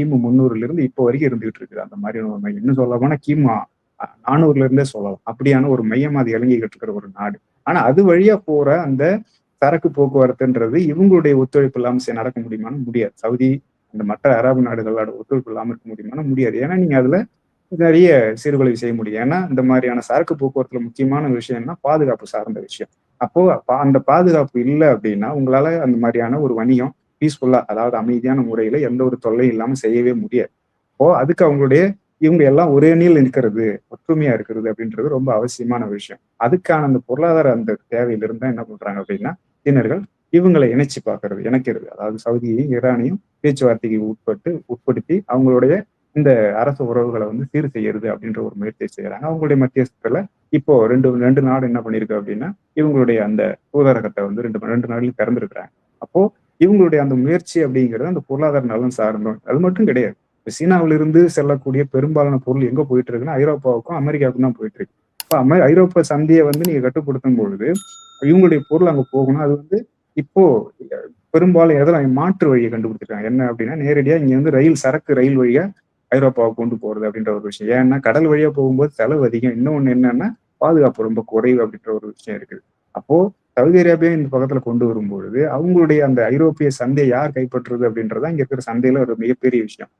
கிமு முந்நூறுல இருந்து இப்போ வரைக்கும் இருந்துகிட்டு இருக்குது. அந்த மாதிரியான ஒரு மையம். இன்னும் சொல்ல போனா கிமு நானூறுல இருந்தே சொல்லலாம். அப்படியான ஒரு மையம் அது இலங்கிக்கிட்டு இருக்கிற ஒரு நாடு. ஆனா அது வழியா போற அந்த சரக்கு போக்குவரத்துன்றது இவங்களுடைய ஒத்துழைப்பு இல்லாம நடக்க முடியுமான்னு முடியாது. சவுதி அந்த மற்ற அரபு நாடுகளோட ஒத்துழைப்பு இல்லாம இருக்க முடியுமான்னு முடியாது. ஏன்னா நீங்க அதுல நிறைய சீர்குலைவு செய்ய முடியும். ஏன்னா இந்த மாதிரியான சரக்கு போக்குவரத்துல முக்கியமான விஷயம்னா பாதுகாப்பு சார்ந்த விஷயம். அப்போ பா- அந்த பாதுகாப்பு இல்லை அப்படின்னா உங்களால அந்த மாதிரியான ஒரு வணிகம் பீஸ்ஃபுல்லா அதாவது அமைதியான முறையில எந்த ஒரு தொல்லையும் இல்லாம செய்யவே முடியாது. அப்போ அதுக்கு அவங்களுடைய இவங்க எல்லாம் ஒரே நீள் இருக்கிறது ஒற்றுமையா இருக்கிறது அப்படின்றது ரொம்ப அவசியமான விஷயம். அதுக்கான அந்த பொருளாதார அந்த தேவையிலிருந்து தான் என்ன பண்றாங்க அப்படின்னா சீனர்கள் இவங்களை இணைச்சு பார்க்கறது இணைக்கிறது. அதாவது சவுதியையும் ஈரானையும் பேச்சுவார்த்தைக்கு உட்பட்டு உட்படுத்தி அவங்களுடைய இந்த அரசு உறவுகளை வந்து சீர் செய்யறது அப்படின்ற ஒரு முயற்சியை செய்யறாங்க. அவங்களுடைய மத்தியஸ்தத்துல இப்போ ரெண்டு ரெண்டு நாடு என்ன பண்ணிருக்கு அப்படின்னா இவங்களுடைய அந்த தூதரகத்தை வந்து ரெண்டு ரெண்டு நாடுலையும் திறந்துருக்குறாங்க. அப்போ இவங்களுடைய அந்த முயற்சி அப்படிங்கிறது அந்த பொருளாதார நலன் சார்ந்தோம் அது மட்டும் கிடையாது. இப்போ சீனாவிலிருந்து செல்லக்கூடிய பெரும்பாலான பொருள் எங்க போயிட்டு இருக்குன்னா ஐரோப்பாவுக்கும் அமெரிக்காவுக்கும் தான் போயிட்டு இருக்கு இப்போ அமெ ஐரோப்பா சந்தையை வந்து நீங்க கட்டுப்படுத்தும் பொழுது இவங்களுடைய பொருள் அங்க போகணும் அது வந்து இப்போ பெரும்பாலும் எதில் மாற்று வழியை கண்டுபிடிச்சிருக்காங்க. என்ன அப்படின்னா நேரடியா இங்க வந்து ரயில் சரக்கு ரயில் வழியா ஐரோப்பாவுக்கு கொண்டு போறது அப்படின்ற ஒரு விஷயம். ஏன்னா கடல் வழியா போகும்போது செலவு அதிகம். இன்னொன்று என்னன்னா பாதுகாப்பு ரொம்ப குறைவு அப்படின்ற ஒரு விஷயம் இருக்குது. அப்போ சவுதி அரேபியா இந்த பக்கத்துல கொண்டு வரும்பொழுது அவங்களுடைய அந்த ஐரோப்பிய சந்தையை யார் கைப்பற்றுறது அப்படின்றதா இங்க இருக்கிற சந்தையில ஒரு மிகப்பெரிய விஷயம்.